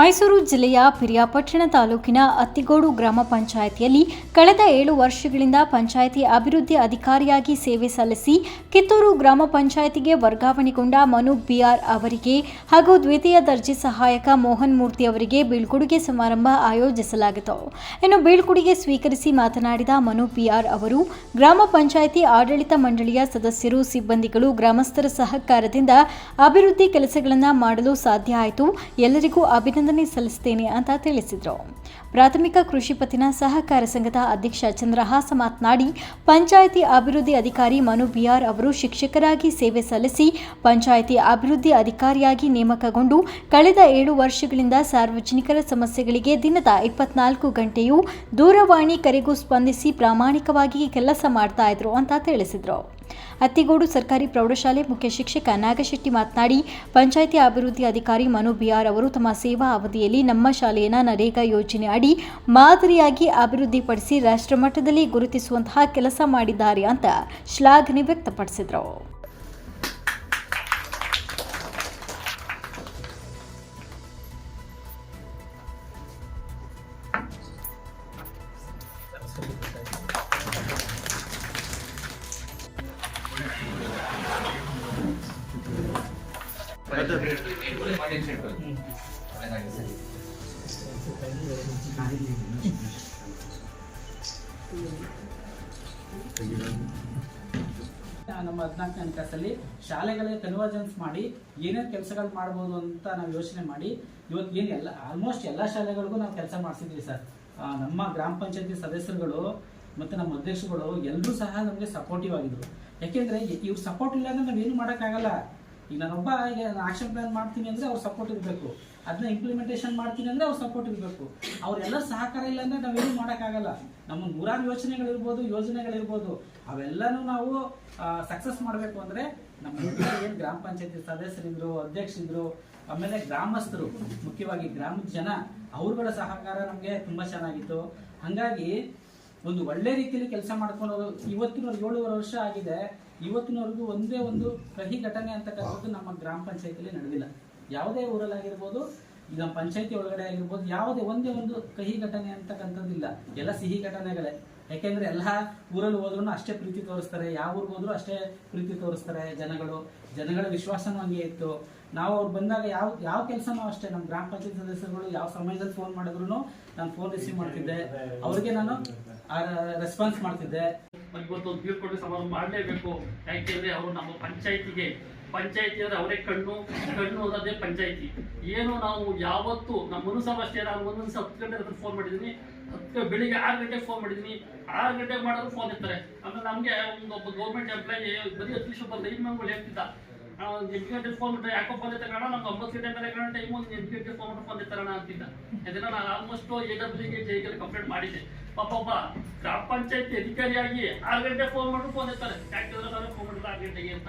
ಮೈಸೂರು ಜಿಲ್ಲೆಯ ಪಿರಿಯಾಪಟ್ಟಣ ತಾಲೂಕಿನ ಅತ್ತಿಗೋಡು ಗ್ರಾಮ ಪಂಚಾಯಿತಿಯಲ್ಲಿ ಕಳೆದ ಏಳು ವರ್ಷಗಳಿಂದ ಪಂಚಾಯಿತಿ ಅಭಿವೃದ್ಧಿ ಅಧಿಕಾರಿಯಾಗಿ ಸೇವೆ ಸಲ್ಲಿಸಿ ಕಿತ್ತೂರು ಗ್ರಾಮ ಪಂಚಾಯಿತಿಗೆ ವರ್ಗಾವಣೆಗೊಂಡ ಮನು ಬಿಆರ್ ಅವರಿಗೆ ಹಾಗೂ ದ್ವಿತೀಯ ದರ್ಜೆ ಸಹಾಯಕ ಮೋಹನ್ ಮೂರ್ತಿ ಅವರಿಗೆ ಬೀಳ್ಕೊಡುಗೆ ಸಮಾರಂಭ ಆಯೋಜಿಸಲಾಗಿತ್ತು. ಇನ್ನು ಬೀಳ್ಕೊಡುಗೆ ಸ್ವೀಕರಿಸಿ ಮಾತನಾಡಿದ ಮನು ಬಿಆರ್ ಅವರು, ಗ್ರಾಮ ಪಂಚಾಯಿತಿ ಆಡಳಿತ ಮಂಡಳಿಯ ಸದಸ್ಯರು, ಸಿಬ್ಬಂದಿಗಳು, ಗ್ರಾಮಸ್ಥರ ಸಹಕಾರದಿಂದ ಅಭಿವೃದ್ಧಿ ಕೆಲಸಗಳನ್ನು ಮಾಡಲು ಸಾಧ್ಯ ಆಯಿತು. ಎಲ್ಲರಿಗೂ ಅಭಿನಂದನೆ. ಸಲ್ಲಿಸುತ್ತೇನೆ ಅಂತ ತಿಳಿಸಿದರು. ಪ್ರಾಥಮಿಕ ಕೃಷಿ ಪತ್ತಿನ ಸಹಕಾರ ಸಂಘದ ಅಧ್ಯಕ್ಷ ಚಂದ್ರಹಾಸ ಮಾತನಾಡಿ, ಪಂಚಾಯಿತಿ ಅಭಿವೃದ್ಧಿ ಅಧಿಕಾರಿ ಮನು ಬಿಆರ್ ಅವರು ಶಿಕ್ಷಕರಾಗಿ ಸೇವೆ ಸಲ್ಲಿಸಿ, ಪಂಚಾಯಿತಿ ಅಭಿವೃದ್ಧಿ ಅಧಿಕಾರಿಯಾಗಿ ನೇಮಕಗೊಂಡು, ಕಳೆದ ಏಳು ವರ್ಷಗಳಿಂದ ಸಾರ್ವಜನಿಕರ ಸಮಸ್ಯೆಗಳಿಗೆ ದಿನದ ಇಪ್ಪತ್ನಾಲ್ಕು ಗಂಟೆಯೂ ದೂರವಾಣಿ ಕರೆಗೂ ಸ್ಪಂದಿಸಿ ಪ್ರಾಮಾಣಿಕವಾಗಿ ಕೆಲಸ ಮಾಡ್ತಾ ಇದ್ರು ಅಂತ ತಿಳಿಸಿದರು. ಅತ್ತಿಗೋಡು ಸರ್ಕಾರಿ ಪ್ರೌಢಶಾಲೆ ಮುಖ್ಯ ಶಿಕ್ಷಕ ನಾಗಶೆಟ್ಟಿ ಮಾತನಾಡಿ, ಪಂಚಾಯಿತಿ ಅಭಿವೃದ್ಧಿ ಅಧಿಕಾರಿ ಮನು ಬಿಆರ್ ಅವರು ತಮ್ಮ ಸೇವಾ ಅವಧಿಯಲ್ಲಿ ನಮ್ಮ ಶಾಲೆಯನ್ನು ನರೇಗಾ ಯೋಜನೆ ಅಡಿ ಮಾದರಿಯಾಗಿ ಅಭಿವೃದ್ಧಿಪಡಿಸಿ ರಾಷ್ಟ್ರಮಟ್ಟದಲ್ಲಿ ಗುರುತಿಸುವಂತಹ ಕೆಲಸ ಮಾಡಿದ್ದಾರೆ ಅಂತ ಶ್ಲಾಘನೆ ವ್ಯಕ್ತಪಡಿಸಿದರು. ನಮ್ಮ ಹದಿನಾಲ್ಕನೇ ಕ್ಲಾಸಲ್ಲಿ ಶಾಲೆಗಳಿಗೆ ಕನ್ವರ್ಜೆನ್ಸ್ ಮಾಡಿ ಏನೇನು ಕೆಲಸಗಳು ಮಾಡ್ಬೋದು ಅಂತ ನಾವು ಯೋಚನೆ ಮಾಡಿ. ಇವತ್ತು ಏನು ಎಲ್ಲ ಆಲ್ಮೋಸ್ಟ್ ಎಲ್ಲ ಶಾಲೆಗಳಿಗೂ ನಾವು ಕೆಲಸ ಮಾಡಿಸಿದ್ವಿ ಸರ್. ನಮ್ಮ ಗ್ರಾಮ ಪಂಚಾಯತಿ ಸದಸ್ಯರುಗಳು ಮತ್ತು ನಮ್ಮ ಅಧ್ಯಕ್ಷರುಗಳು ಎಲ್ಲರೂ ಸಹ ನಮಗೆ ಸಪೋರ್ಟಿವ್ ಆಗಿದ್ರು. ಯಾಕೆಂದರೆ ಇವ್ರು ಸಪೋರ್ಟ್ ಇಲ್ಲ ಅಂದರೆ ನಾವೇನು ಮಾಡೋಕ್ಕಾಗಲ್ಲ. ಈಗ ನಾನೊಬ್ಬ ಈಗ ಆಕ್ಷನ್ ಪ್ಲಾನ್ ಮಾಡ್ತೀನಿ ಅಂದರೆ ಅವ್ರ ಸಪೋರ್ಟ್ ಇರಬೇಕು. ಅದನ್ನ ಇಂಪ್ಲಿಮೆಂಟೇಷನ್ ಮಾಡ್ತೀನಿ ಅಂದರೆ ಅವ್ರ ಸಪೋರ್ಟ್ ಇರಬೇಕು. ಅವರೆಲ್ಲ ಸಹಕಾರ ಇಲ್ಲ ಅಂದರೆ ನಾವೇನು ಮಾಡೋಕ್ಕಾಗಲ್ಲ. ನಮ್ಮ ನೂರಾರು ಯೋಚನೆಗಳಿರ್ಬೋದು ಯೋಜನೆಗಳಿರ್ಬೋದು. ಅವೆಲ್ಲನೂ ನಾವು ಸಕ್ಸಸ್ ಮಾಡಬೇಕು ಅಂದರೆ ನಮ್ಮ ಏನು ಗ್ರಾಮ ಪಂಚಾಯತಿ ಸದಸ್ಯರಿದ್ರು, ಅಧ್ಯಕ್ಷರಿದ್ರು, ಆಮೇಲೆ ಗ್ರಾಮಸ್ಥರು, ಮುಖ್ಯವಾಗಿ ಗ್ರಾಮದ ಜನ, ಅವ್ರುಗಳ ಸಹಕಾರ ನಮಗೆ ತುಂಬ ಚೆನ್ನಾಗಿತ್ತು. ಹಾಗಾಗಿ ಒಂದು ಒಳ್ಳೆ ರೀತಿಯಲ್ಲಿ ಕೆಲಸ ಮಾಡ್ಕೊಂಡು ಇವತ್ತಿನ ಏಳುವರೆ ವರ್ಷ ಆಗಿದೆ, ಇವತ್ತಿನವರೆಗೂ ಒಂದೇ ಒಂದು ಕಹಿ ಘಟನೆ ಅಂತಕ್ಕಂಥದ್ದು ನಮ್ಮ ಗ್ರಾಮ ಪಂಚಾಯತಿಯಲ್ಲಿ ನಡೆದಿಲ್ಲ. ಯಾವುದೇ ಊರಲ್ಲಾಗಿರ್ಬೋದು ಈಗ ಪಂಚಾಯತಿ ಒಳಗಡೆ ಆಗಿರ್ಬೋದು, ಯಾವುದೇ ಒಂದೇ ಒಂದು ಕಹಿ ಘಟನೆ ಅಂತಕ್ಕಂಥದ್ದಿಲ್ಲ. ಎಲ್ಲ ಸಿಹಿ ಘಟನೆಗಳೇ. ಯಾಕೆಂದ್ರೆ ಎಲ್ಲ ಊರಲ್ಲಿ ಹೋದ್ರು ಅಷ್ಟೇ ಪ್ರೀತಿ ತೋರಿಸ್ತಾರೆ. ಯಾವ ಊರಿಗೆ ಹೋದ್ರು ಅಷ್ಟೇ ಪ್ರೀತಿ ತೋರಿಸ್ತಾರೆ ಜನಗಳು. ಜನಗಳ ವಿಶ್ವಾಸನೂ ಹಂಗೆ ಇತ್ತು. ನಾವು ಅವ್ರು ಬಂದಾಗ ಯಾವ ಯಾವ ಕೆಲಸನೂ ಅಷ್ಟೇ. ನಮ್ಮ ಗ್ರಾಮ ಪಂಚಾಯತ್ ಸದಸ್ಯರುಗಳು ಯಾವ ಸಮಯದಲ್ಲಿ ಫೋನ್ ಮಾಡಿದ್ರು ನಾನು ಫೋನ್ ರಿಸೀವ್ ಮಾಡ್ತಿದ್ದೆ. ಅವ್ರಿಗೆ ನಾನು ರೆಸ್ಪಾನ್ಸ್ ಮಾಡ್ತಿದ್ದೆ. ಇವತ್ತೊಂದು ಬೀಳ್ಕೊಡುಗೆ ಸಮಾರಂಭ ಮಾಡಲೇಬೇಕು. ಯಾಕೆಂದ್ರೆ ಅವರು ನಮ್ಮ ಪಂಚಾಯತಿಗೆ ಪಂಚಾಯತಿ ಅಂದ್ರೆ ಅವರೇ ಕಣ್ಣು ಕಣ್ಣು ಅನ್ನೋದೇ ಪಂಚಾಯತಿ. ಏನು ನಾವು ಯಾವತ್ತು ನಮ್ಮ ಮನುಷ್ಯ ಅಷ್ಟೇ ನಾನು ಒಂದೊಂದು ಹತ್ತು ಗಂಟೆ ಹತ್ರ ಫೋನ್ ಮಾಡಿದೀನಿ. ಹತ್ತು ಬೆಳಿಗ್ಗೆ ಆರು ಗಂಟೆಗೆ ಫೋನ್ ಮಾಡಿದ್ದೀನಿ ಆರು ಗಂಟೆಗೆ ಮಾಡಿದ್ರು ಫೋನ್ ಇರ್ತಾರೆ. ಆಮೇಲೆ ನಮಗೆ ಒಂದು ಒಬ್ಬ ಗೌರ್ಮೆಂಟ್ ಎಂಪ್ಲಾಯಿ ಬರೀ ನಿಮಿಷ ಬಂದ ಐದು ಮಂಗಳು ಹೇಳ್ತಿದ್ದ ಎಂಟು ಗಂಟೆ ಫೋನ್ ಬಿಟ್ಟರೆ ಯಾಕೋ ಬಂದ ತಗೋಣ ನಮ್ಗೆ ಒಂಬತ್ತು ಗಂಟೆ ಮೇಲೆ ಕಣ ಟೈಮು ಒಂದು ಎಂಟು ಗಂಟೆ ಫೋನ್ ಬಿಟ್ಟು ಬಂದ ತಗೋಣ ಅಂತಿದ್ದ. ಇದನ್ನ ನಾನು ಆಲ್ಮೋಸ್ಟ್ ಎ ಡಬ್ಲ್ಯೂಗೆ ಜೈಗೆ ಕಂಪ್ಲೇಂಟ್ ಮಾಡಿದ್ದೆ. ಪಾಪ ಒಬ್ಬ ಗ್ರಾಮ ಪಂಚಾಯತಿ ಅಧಿಕಾರಿಯಾಗಿ ಆರು ಗಂಟೆ ಫೋನ್ ಮಾಡಿದ್ರು ಫೋನ್ ಇರ್ತಾರೆ. ಯಾಕೆ ಫೋನ್ ಮಾಡಿದ್ರೆ ಆರು ಗಂಟೆಗೆ ಅಂತ.